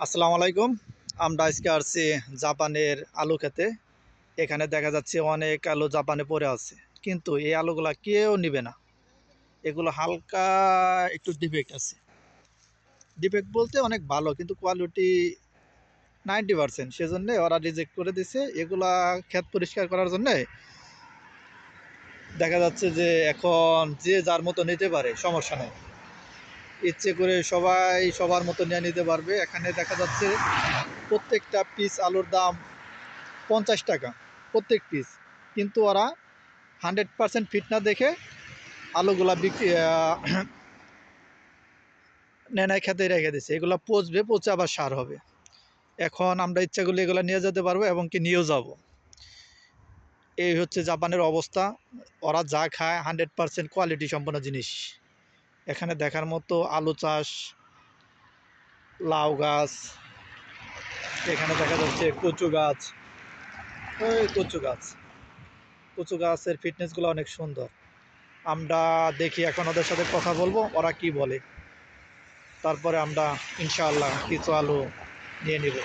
আসসালামু আলাইকুম। আমরা আজকে আসছি জাপানের আলু খেতে। এখানে দেখা যাচ্ছে অনেক আলু জাপানে পড়ে আছে। কিন্তু এই আলুগুলা কেউ নিবে না। এগুলো হালকা একটু ডিফেক্ট আছে। ডিফেক্ট বলতে অনেক ভালো, কিন্তু কোয়ালিটি নাইনটি পার্সেন্ট সেজন্য ওরা রিজেক্ট করে দিছে। এগুলা ক্ষেত পরিষ্কার করার জন্যে দেখা যাচ্ছে যে এখন যে যার মতো নিতে পারে, সমস্যা নেই। ইচ্ছে করে সবাই সবার মতো নিয়ে নিতে পারবে। এখানে দেখা যাচ্ছে প্রত্যেকটা পিস আলুর দাম পঞ্চাশ টাকা, প্রত্যেক পিস কিন্তু ওরা হান্ড্রেড পারসেন্ট ফিট না দেখে আলুগুলা বিক্রি নেনায় খেতে রেখে দিছে এগুলো পচবে, পচে আবার সার হবে। এখন আমরা ইচ্ছা করলে এগুলো নিয়ে যেতে পারব এবং কি নিয়েও যাব। এই হচ্ছে জাপানের অবস্থা। ওরা যা খায় হান্ড্রেড পারসেন্ট কোয়ালিটি সম্পন্ন জিনিস। এখানে দেখার মতো আলু চাষ, লাউ গাছ, এখানে দেখা যাচ্ছে কচু গাছ। ওই কচু গাছ। কচু গাছের ফিটনেসগুলো অনেক সুন্দর। আমরা দেখি এখন ওদের সাথে কথা বলব, ওরা কি বলে। তারপরে আমরা ইনশাআল্লাহ কিছু আলু নিয়ে নিব।